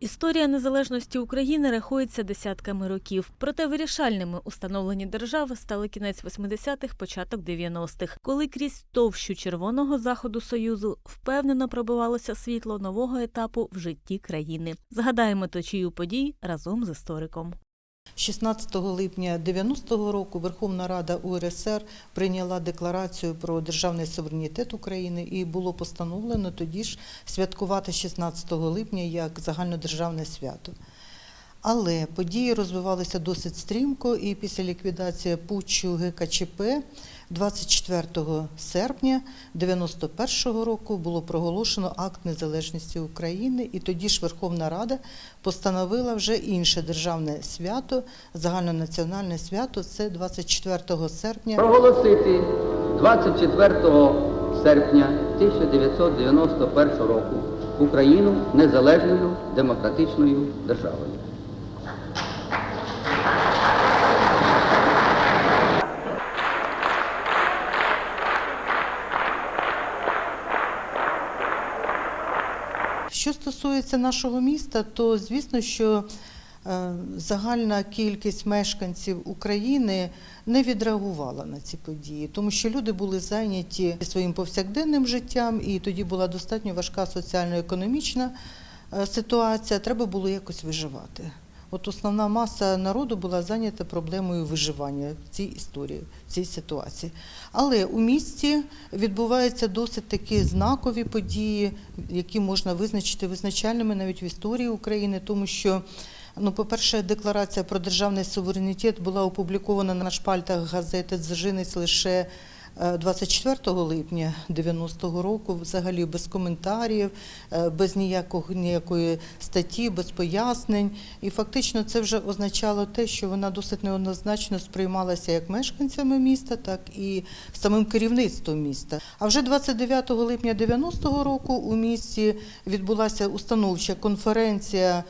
Історія незалежності України рахується десятками років. Проте вирішальними установлені держави стали кінець 80-х, початок 90-х, коли крізь товщу червоного заходу союзу впевнено пробивалося світло нового етапу в житті країни. Згадаємо точію подій разом з істориком. 16 липня 90-го року Верховна Рада УРСР прийняла декларацію про державний суверенітет України і було постановлено тоді ж святкувати 16 липня як загальнодержавне свято. Але події розвивалися досить стрімко, і після ліквідації путчу ГКЧП 24 серпня 91 року було проголошено акт незалежності України, і тоді ж Верховна Рада постановила вже інше державне свято, загальнонаціональне свято. Це 24 серпня. проголосити 24 серпня 1991 року Україну незалежною демократичною державою. Що стосується нашого міста, то звісно, що е, загальна кількість мешканців України не відреагувала на ці події, тому що люди були зайняті своїм повсякденним життям, і тоді була достатньо важка соціально-економічна е, ситуація. Треба було якось виживати. От основна маса народу була зайнята проблемою виживання в цій історії, в цій ситуації. Але у місті відбуваються досить такі знакові події, які можна визначити визначальними навіть в історії України, тому що. Ну, по-перше, декларація про державний суверенітет була опублікована на шпальтах газети «Дзержинець» лише 24 липня 90-го року, взагалі без коментарів, е, без ніякого, ніякої статті, без пояснень. І фактично це вже означало те, що вона досить неоднозначно сприймалася як мешканцями міста, так і самим керівництвом міста. А вже 29 липня 90-го року у місті відбулася установча конференція.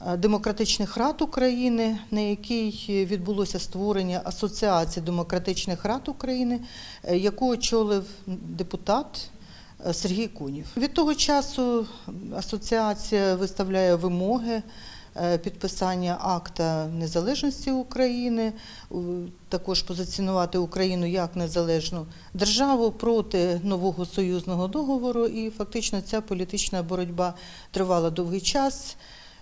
Е, Демократичних рад України, на якій відбулося створення Асоціації демократичних рад України, е, яку очолив депутат е, Сергій Кунів. Від того часу асоціація виставляє вимоги підписання акта незалежності України, також позиціонувати Україну як незалежну державу проти нового союзного договору. І фактично ця політична боротьба тривала довгий час.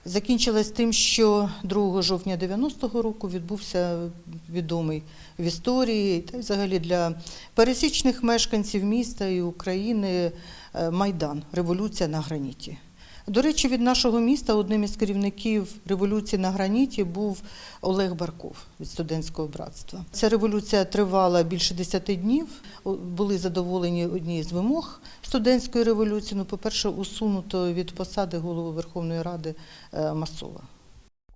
Закінчилась тим, що 2 жовтня 90-го року відбувся відомий в історії та взагалі для пересічних мешканців міста і України е, Майдан Революція на граніті. До речі, від нашого міста одним із керівників революції на граніті був Олег Барков від студентського братства. Ця революція тривала більше 10 днів. Були задоволені одні з вимог студентської революції. Ну, по-перше, усунуто від посади голови Верховної Ради е, Масова.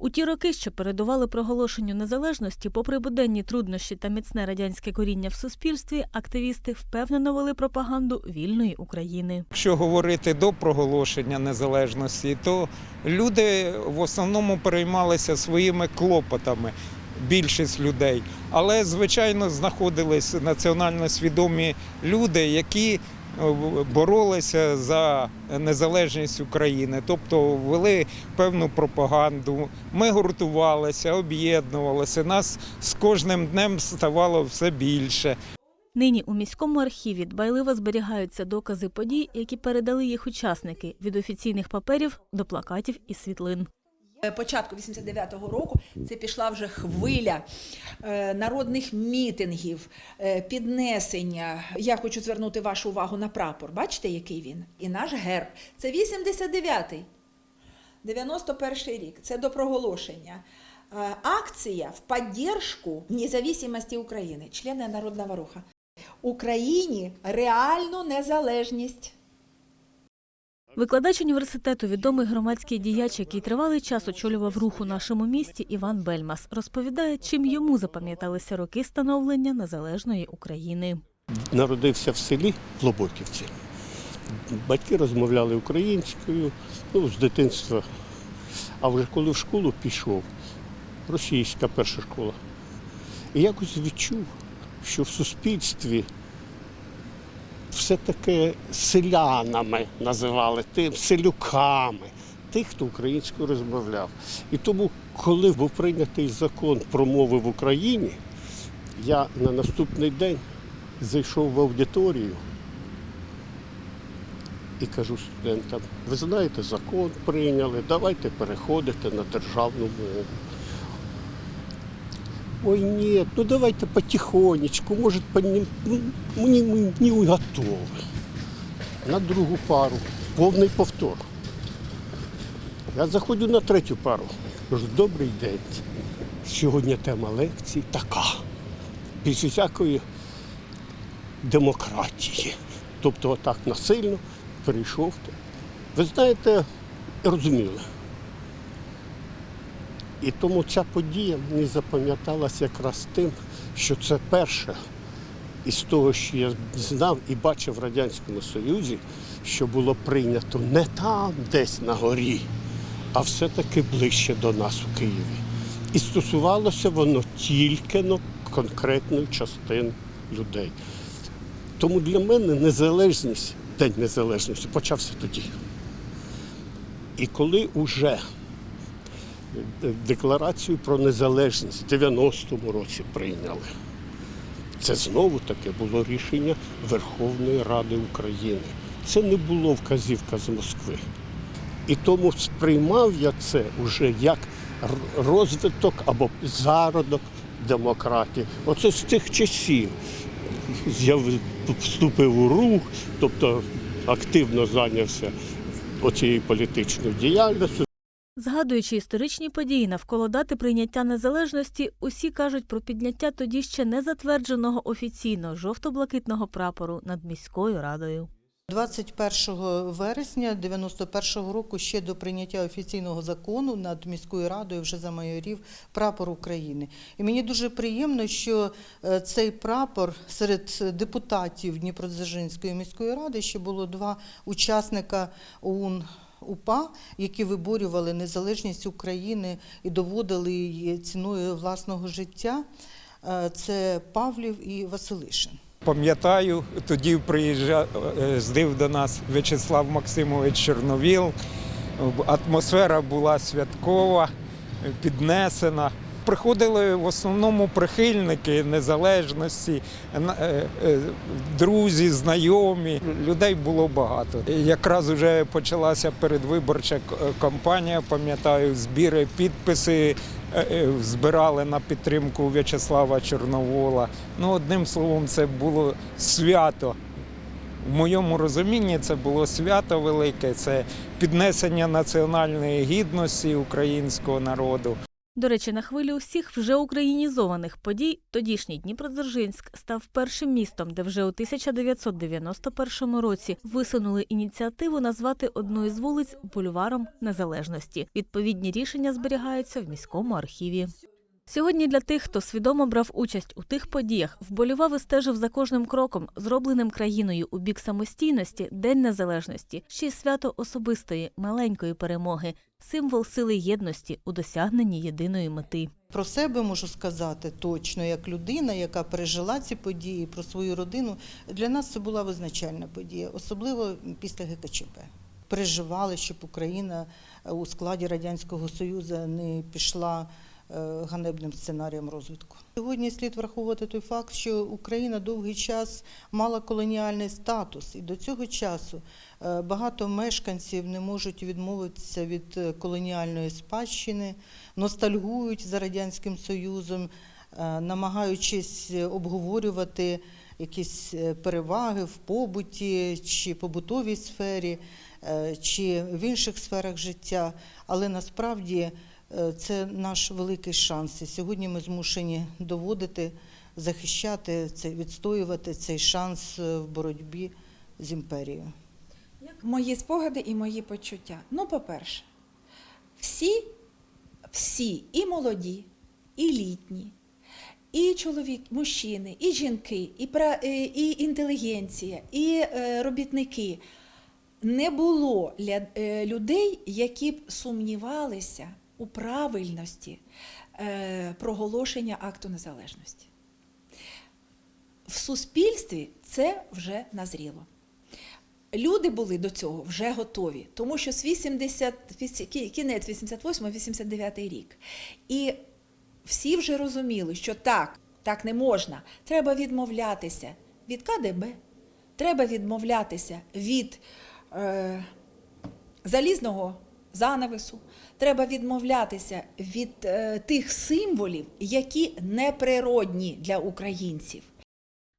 У ті роки, що передували проголошенню незалежності, попри буденні труднощі та міцне радянське коріння в суспільстві, активісти впевнено вели пропаганду вільної України. Якщо говорити до проголошення незалежності, то люди в основному переймалися своїми клопотами. Більшість людей, але звичайно знаходились національно свідомі люди, які боролися за незалежність України, тобто вели певну пропаганду. Ми гуртувалися, об'єднувалися. Нас з кожним днем ставало все більше. Нині у міському архіві дбайливо зберігаються докази подій, які передали їх учасники від офіційних паперів до плакатів і світлин. Е, Початку 89-го року це пішла вже хвиля е, народних мітингів, е, піднесення. Я хочу звернути вашу увагу на прапор. Бачите, який він? І наш герб. Це 89-й, 91-й рік. Це до проголошення. Акція в поддержку незалежності України, члени Народного руха. Україні реальну незалежність. Викладач університету, відомий громадський діяч, який тривалий час очолював рух у нашому місті, Іван Бельмас, розповідає, чим йому запам'яталися роки становлення незалежної України. народився в селі Лоботівці. Батьки розмовляли українською, ну, з дитинства. Але коли в школу пішов, російська перша школа, і якось відчув, що в суспільстві все таке селянами називали, тим селюками. тих, хто українською розмовляв. І тому, коли був прийнятий закон про мови в Україні, я на наступний день зайшов в аудиторію і кажу студентам, ви знаєте, закон прийняли, давайте переходити на державну мову. Ой, ні, ну давайте потихонечку, може, по ним- ну, мені, мені не готові. На другу пару, повний повтор. Я заходжу на третю пару. Кажу, добрий день. Сьогодні тема лекції така. Без всякої демократії. Тобто отак насильно перейшов. Ви знаєте, розуміли. І тому ця подія мені запам'яталася якраз тим, що це перше із того, що я знав і бачив в Радянському Союзі, що було прийнято не там, десь на горі, а все-таки ближче до нас у Києві. І стосувалося воно тільки ну, конкретної частини людей. Тому для мене незалежність, День Незалежності почався тоді. І коли уже декларацію про незалежність в 90-му році прийняли. Це знову таки було рішення Верховної Ради України. Це не було вказівка з Москви. І тому сприймав я це вже як розвиток або зародок демократії. Оце з тих часів я вступив у рух, тобто активно зайнявся оцією політичною діяльністю. Згадуючи історичні події навколо дати прийняття незалежності, усі кажуть про підняття тоді ще не затвердженого офіційно жовто-блакитного прапору над міською радою. 21 вересня 91 року ще до прийняття офіційного закону над міською радою вже замайорів прапор України. І мені дуже приємно, що е, цей прапор серед депутатів Дніпродзержинської міської ради ще було два учасника ОУН. УПА, які виборювали незалежність України і доводили її ціною власного життя, Е, це Павлів і Василишин. Пам'ятаю, тоді приїжджав е, здив до нас В'ячеслав Максимович Чорновіл. Атмосфера була святкова, піднесена. Приходили в основному прихильники незалежності, е, е, друзі, знайомі. Людей було багато. Якраз вже почалася передвиборча кампанія, пам'ятаю, збіри, підписи е, е, збирали на підтримку В'ячеслава Чорновола. Ну, одним словом, це було свято. В моєму розумінні це було свято велике, це піднесення національної гідності українського народу. До речі, на хвилі усіх вже українізованих подій тодішній Дніпродзержинськ став першим містом, де вже у 1991 році висунули ініціативу назвати одну із вулиць бульваром незалежності. Відповідні рішення зберігаються в міському архіві. Сьогодні для тих, хто свідомо брав участь у тих подіях, вболівав і стежив за кожним кроком, зробленим країною у бік самостійності, День Незалежності, ще й свято особистої маленької перемоги, символ сили єдності у досягненні єдиної мети. Про себе можу сказати точно, як людина, яка пережила ці події, про свою родину. Для нас це була визначальна подія, особливо після ГКЧП. Переживали, щоб Україна е, у складі Радянського Союзу не пішла ганебним сценарієм розвитку. Сьогодні слід враховувати той факт, що Україна довгий час мала колоніальний статус, і до цього часу е, багато мешканців не можуть відмовитися від е, колоніальної спадщини, ностальгують за радянським союзом, е, намагаючись обговорювати якісь е, переваги в побуті чи побутовій сфері, е, чи в інших сферах життя. Але насправді е, це наш великий шанс. І сьогодні ми змушені доводити, захищати цей, відстоювати цей шанс е, в боротьбі з імперією. Мої спогади і мої почуття. Ну, по-перше, всі, всі, і молоді, і літні, і чоловік, мужчини, і жінки, і, е, і інтелігенція, і е, робітники. Не було е, людей, які б сумнівалися у правильності е, проголошення акту незалежності. В суспільстві це вже назріло. люди були до цього вже готові, тому що з 80, кінець 88-89 рік. І всі вже розуміли, що так, так не можна. Треба відмовлятися від КДБ, треба відмовлятися від е, залізного занавесу, треба відмовлятися від е, тих символів, які неприродні для українців.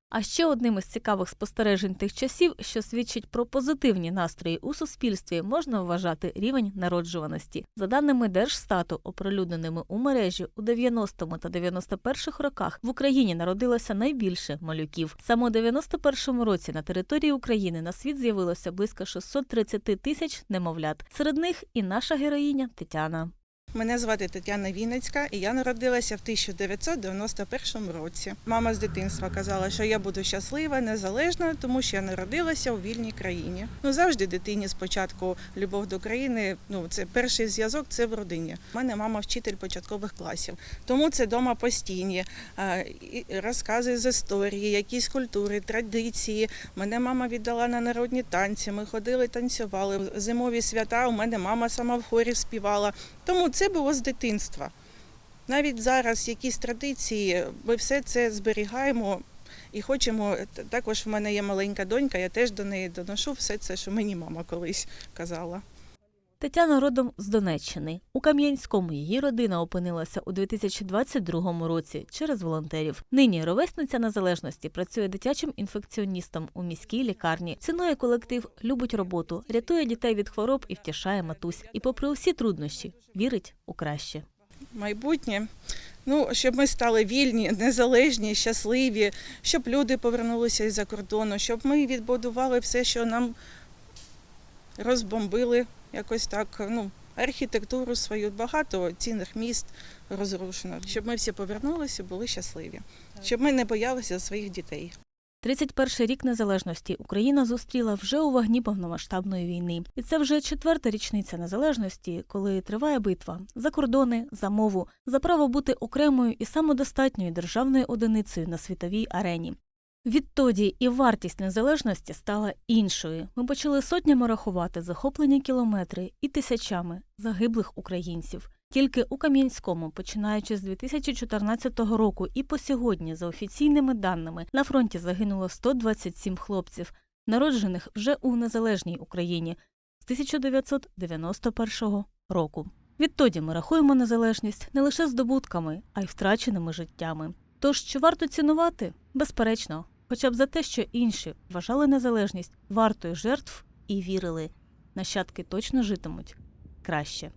А ще одним із цікавих спостережень тих часів, що свідчить про позитивні настрої у суспільстві, можна вважати рівень народжуваності. За даними Держстату, оприлюдненими у мережі у 90-му та 91-х роках в Україні народилося найбільше малюків. Саме у 91-му році на території України на світ з'явилося близько 630 тисяч немовлят. Серед них і наша героїня Тетяна. Мене звати Тетяна Вінницька, і я народилася в 1991 році. Мама з дитинства казала, що я буду щаслива, незалежна, тому що я народилася у вільній країні. Ну завжди дитині спочатку любов до країни. Ну це перший зв'язок це в родині. У мене мама вчитель початкових класів, тому це дома постійні е, розкази з історії, якісь культури, традиції. Мене мама віддала на народні танці. Ми ходили, танцювали. Зимові свята у мене мама сама в хорі співала. Тому це було з дитинства. Навіть зараз якісь традиції, ми все це зберігаємо і хочемо. Також в мене є маленька донька, я теж до неї доношу все це, що мені мама колись казала. Тетяна родом з Донеччини. У Кам'янському її родина опинилася у 2022 році через волонтерів. Нині ровесниця незалежності працює дитячим інфекціоністом у міській лікарні. Цінує колектив, любить роботу, рятує дітей від хвороб і втішає матусь. І, попри усі труднощі, вірить у краще. Майбутнє. Ну, щоб ми стали вільні, незалежні, щасливі, щоб люди повернулися із-за кордону, щоб ми відбудували все, що нам розбомбили якось так. Ну, архітектуру свою, багато цінних міст розрушено. Щоб ми всі повернулися, були щасливі, щоб ми не боялися за своїх дітей. 31-й рік незалежності Україна зустріла вже у вогні повномасштабної війни, і це вже четверта річниця незалежності, коли триває битва за кордони, за мову, за право бути окремою і самодостатньою державною одиницею на світовій арені. Відтоді і вартість незалежності стала іншою. Ми почали сотнями рахувати захоплені кілометри і тисячами загиблих українців. Тільки у Кам'янському, починаючи з 2014 року і по сьогодні, за офіційними даними, на фронті загинуло 127 хлопців, народжених вже у незалежній Україні з 1991 року. Відтоді ми рахуємо незалежність не лише здобутками, а й втраченими життями. Тож чи варто цінувати? Безперечно, хоча б за те, що інші вважали незалежність вартою жертв і вірили, нащадки точно житимуть краще.